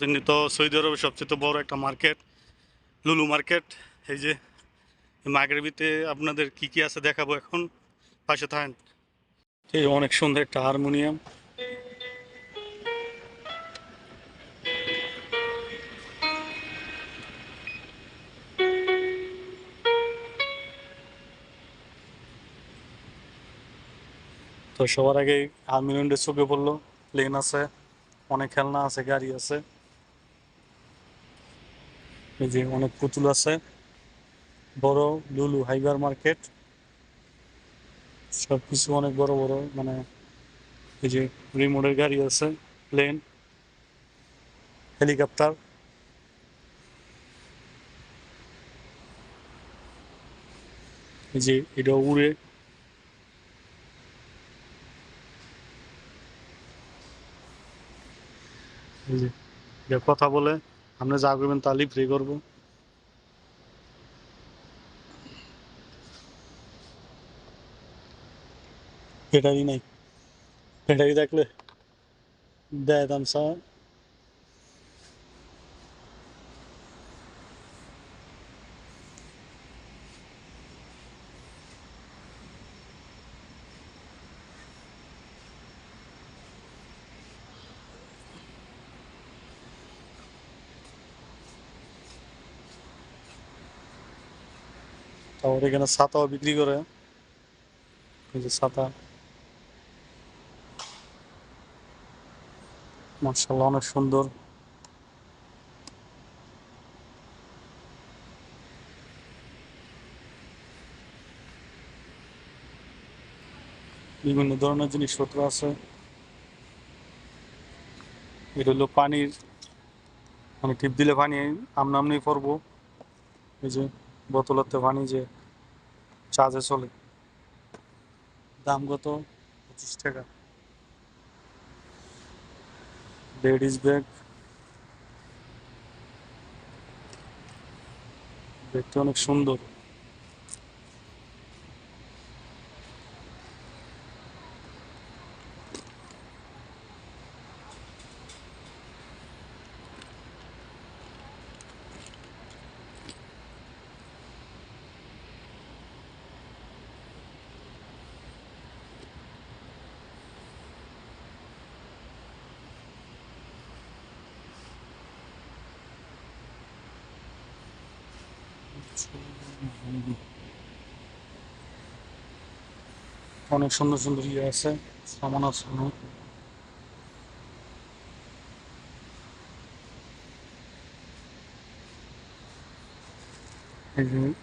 চিহ্নিত সৌদি আরবের সবচেয়ে বড় একটা মার্কেট, লুলু মার্কেট। এই যে মার্কেটের আপনাদের কি কি আছে দেখাবো এখন? পাশে থাকেন। এই অনেক সুন্দর একটা হারমোনিয়াম। তো সবার আগে হারমোনিয়ামটা চোখে পড়ল। প্লেন আছে, অনেক খেলনা আছে, গাড়ি আছে। যে অনেক পুতুল আছে। বড় লুলু হাইবার মার্কেট। সব কিছু অনেক বড় বড় মানে এই যে রিমোটের গাড়ি আছে, প্লেন, হেলিকপ্টার। যে এটা উড়ে কথা বলে। আপনি যা করবেন তাহলেই প্রে করব। ব্যাটারি নাই। ব্যাটারি থাকলে দেয় দাম তারপর এখানে ছাতাও বিক্রি করে। এই যে ছাতা। মার্শাল্লাহ অনেক সুন্দর। বিভিন্ন ধরনের জিনিসপত্র আছে। এটা হলো পানির। মানে টিপ দিলে পানি আমনা আমনি পড়ব। এই যে বোতলতে পানি যে চার্জে চলে। দাম কত? পঁচিশ টাকা। Ladies bag. দেখতে অনেক সুন্দর। অনেক সুন্দর সুন্দর ইয়ে আছে সামান আছে।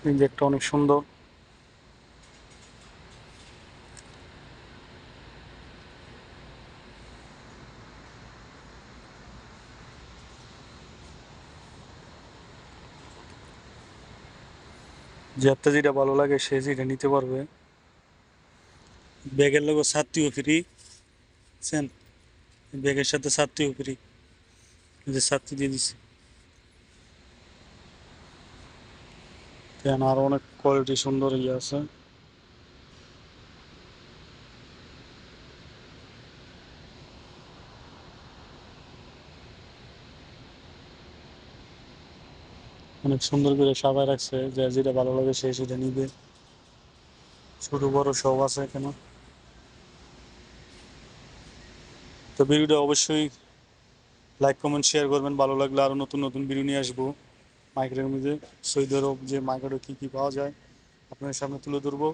এই যে অনেক সুন্দর যাতে যেটা ভালো লাগে সে যেটা নিতে পারবে। ব্যাগের লোক ছাত্রীও ফ্রি বুঝছেন? ব্যাগের সাথে ছাত্রীও ফ্রি যে ছাত্রী দিয়ে দিছে। আরও অনেক কোয়ালিটি সুন্দর ইয়ে আছে। অনেক সুন্দর করে সাজায় রাখছে, যে যেটা ভালো লাগে সে সেটা নিবে। ছোট, বড় সব আছে এখানে। তো ভিডিওটা অবশ্যই লাইক কমেন্ট শেয়ার করবেন। ভালো লাগলে আরও নতুন নতুন ভিডিও নিয়ে আসব। মার্কেটের মধ্যে সৌদি আরব যে মার্কেটে কী কী পাওয়া যায়, আপনাদের সামনে তুলে ধরবো।